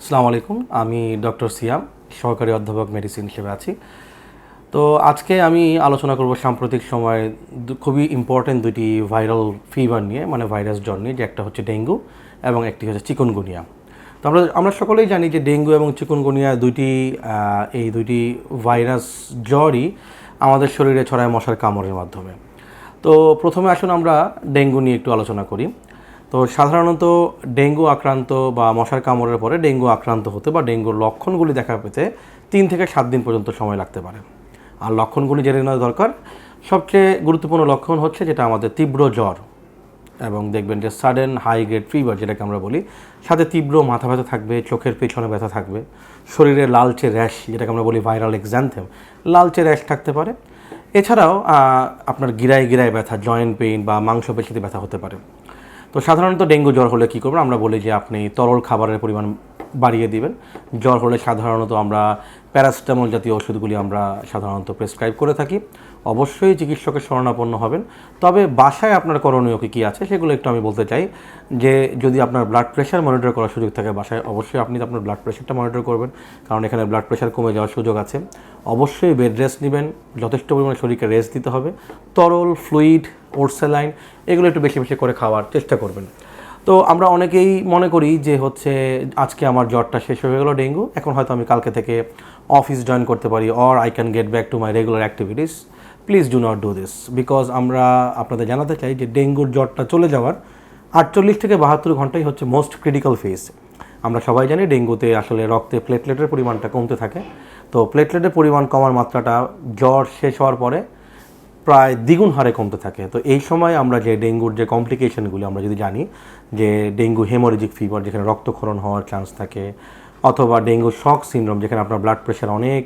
আসসালামু আলাইকুম, আমি ডক্টর সিয়াম, সহকারী অধ্যাপক মেডিসিন হিসেবে আছি। তো আজকে আমি আলোচনা করব সাম্প্রতিক সময়ে খুবই ইম্পর্টেন্ট দুটি ভাইরাল ফিভার নিয়ে মানে ভাইরাস জ্বর নিয়ে, যে একটা হচ্ছে ডেঙ্গু এবং একটি হচ্ছে চিকুনগুনিয়া। তো আমরা আমরা সকলেই জানি যে ডেঙ্গু এবং চিকুনগুনিয়া দুইটি এই দুইটি ভাইরাস জ্বরই আমাদের শরীরে ছড়ায় মশার কামড়ের মাধ্যমে। তো প্রথমে আসুন আমরা ডেঙ্গু নিয়ে একটু আলোচনা করি। তো সাধারণত ডেঙ্গু আক্রান্ত বা মশার কামড়ের পরে ডেঙ্গু আক্রান্ত হতে বা ডেঙ্গুর লক্ষণগুলি দেখা পেতে তিন থেকে সাত দিন পর্যন্ত সময় লাগতে পারে। আর লক্ষণগুলি জেনে নেওয়া দরকার। সবচেয়ে গুরুত্বপূর্ণ লক্ষণ হচ্ছে যেটা আমাদের তীব্র জ্বর এবং দেখবেন যে সাডেন হাই গ্রেড ফিভার যেটাকে আমরা বলি, সাথে তীব্র মাথা ব্যথা থাকবে, চোখের পেছনে ব্যথা থাকবে, শরীরে লালচে র্যাশ যেটাকে আমরা বলি ভাইরাল এক্সান্থেম লালচে র্যাশ থাকতে পারে। এছাড়াও আপনার গিরায় গিরায় ব্যথা জয়েন্ট পেইন বা মাংসপেশিতে ব্যথা হতে পারে। তো সাধারণত ডেঙ্গু জ্বর হলে কী করবেন? আমরা বলি যে আপনি তরল খাবারের পরিমাণ বাড়িয়ে দিবেন। জ্বর হলে সাধারণত আমরা প্যারাসিটামল জাতীয় ওষুধগুলি আমরা সাধারণত প্রেসক্রাইব করে থাকি। অবশ্যই চিকিৎসকের শরণাপন্ন হবেন। তবে বাসায় আপনার করণীয় কী কী আছে সেগুলো একটু আমি বলতে চাই যে, যদি আপনার ব্লাড প্রেশার মনিটর করার সুযোগ থাকে বাসায়, অবশ্যই আপনি আপনার ব্লাড প্রেশারটা মনিটর করবেন। কারণ এখানে ব্লাড প্রেশার কমে যাওয়ার সুযোগ আছে। অবশ্যই বেড রেস্ট নেবেন। যথেষ্ট পরিমাণে শরীরকে রেস্ট দিতে হবে। তরল ফ্লুইড ওরসেলাইন এগুলো একটু বেশি বেশি করে খাওয়ার চেষ্টা করবেন। তো আমরা অনেকেই মনে করি যে হচ্ছে আজকে আমার জ্বরটা শেষ হয়ে গেলো ডেঙ্গু, এখন হয়তো আমি কালকে থেকে অফিস জয়েন করতে পারি or I can get back to my regular activities please do not do this because আমরা আপনাদের জানাতে চাই যে ডেঙ্গুর জ্বরটা চলে যাওয়ার আটচল্লিশ থেকে বাহাত্তর ঘন্টাই হচ্ছে মোস্ট ক্রিটিক্যাল ফেজ আমরা সবাই জানি ডেঙ্গুতে আসলে রক্তে প্লেটলেটের পরিমাণটা কমতে থাকে। তো প্লেটলেটের পরিমাণ কমার মাত্রাটা জ্বর শেষ হওয়ার পরে প্রায় দ্বিগুণ হারে কমতে থাকে। তো এই সময় আমরা যে ডেঙ্গুর যে কমপ্লিকেশনগুলি আমরা যদি জানি, যে ডেঙ্গু হেমোরেজিক ফিভার যেখানে রক্তক্ষরণ হওয়ার চান্স থাকে, অথবা ডেঙ্গু শক সিনড্রোম যেখানে আপনার ব্লাড প্রেশার অনেক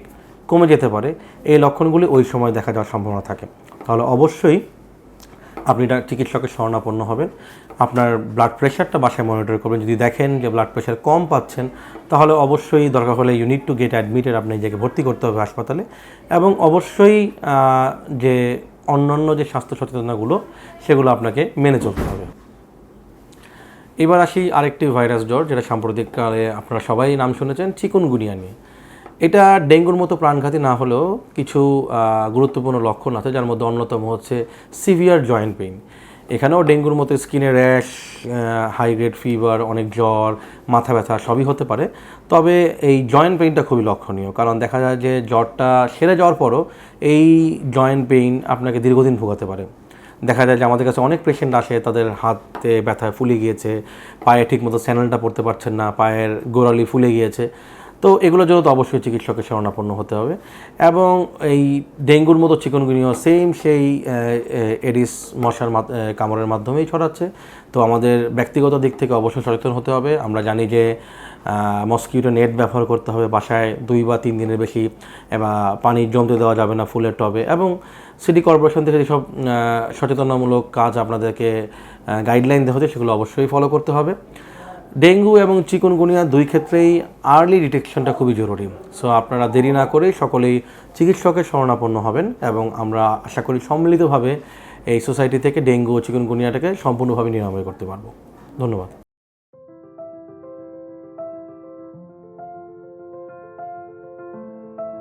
কমে যেতে পারে, এই লক্ষণগুলি ওই সময় দেখা যাওয়ার সম্ভাবনা থাকে। তাহলে অবশ্যই আপনি চিকিৎসকের শরণাপন্ন হবেন। আপনার ব্লাড প্রেশারটা বাসায় মনিটর করবেন। যদি দেখেন যে ব্লাড প্রেশার কম পাচ্ছেন, তাহলে অবশ্যই দরকার হলে ইউনিট টু গেট অ্যাডমিটেড আপনি নিজেকে ভর্তি করতে হবে হাসপাতালে। এবং অবশ্যই যে অন্যান্য যে স্বাস্থ্য সচেতনতাগুলো, সেগুলো আপনাকে মেনে চলতে হবে। এবার আসি আরেকটি ভাইরাস জ্বর, যেটা সাম্প্রতিককালে আপনারা সবাই নাম শুনেছেন, চিকুনগুনিয়া নিয়ে। এটা ডেঙ্গুর মতো প্রাণঘাতী না হলেও কিছু গুরুত্বপূর্ণ লক্ষণ আছে, যার মধ্যে অন্যতম হচ্ছে সিভিয়ার জয়েন্ট পেইন। এখানেও ডেঙ্গুর মতো স্কিনে র্যাশ হাই গ্রেড ফিভার অনেক জ্বর, মাথা ব্যথা সবই হতে পারে। তবে এই জয়েন্ট পেইনটা খুবই লক্ষণীয়। কারণ দেখা যায় যে জ্বরটা সেরে যাওয়ার পরও এই জয়েন্ট পেইন আপনাকে দীর্ঘদিন ভোগাতে পারে। দেখা যায় যে আমাদের কাছে অনেক পেশেন্ট আসে, তাদের হাতে ব্যথায় ফুলে গিয়েছে, পায়ে ঠিকমতো স্যানেলটা পড়তে পারছেন না, পায়ের গোড়ালি ফুলে গিয়েছে। তো এগুলোর জন্য তো অবশ্যই চিকিৎসকের শরণাপন্ন হতে হবে। এবং এই ডেঙ্গুর মতো চিকনগুনিও সেম সেই এডিস মশার কামড়ের মাধ্যমেই ছড়াচ্ছে। তো আমাদের ব্যক্তিগত দিক থেকে অবশ্যই সচেতন হতে হবে। আমরা জানি যে মস্কিউটো নেট ব্যবহার করতে হবে বাসায় দুই বা তিন দিনের বেশি এবার পানি জমতে দেওয়া যাবে না ফুলের টবে। এবং সিটি কর্পোরেশন থেকে যেসব সচেতনামূলক কাজ আপনাদেরকে গাইডলাইন দেওয়া হচ্ছে সেগুলো অবশ্যই ফলো করতে হবে। ডেঙ্গু এবং চিকুনগুনিয়া দুই ক্ষেত্রেই আর্লি ডিটেকশনটা খুবই জরুরি। সো আপনারা দেরি না করে সকলেই চিকিৎসকের শরণাপন্ন হবেন এবং আমরা আশা করি সম্মিলিতভাবে এই সোসাইটি থেকে ডেঙ্গু ও চিকুনগুনিয়াটাকে সম্পূর্ণভাবে নিরাময় করতে পারব। ধন্যবাদ।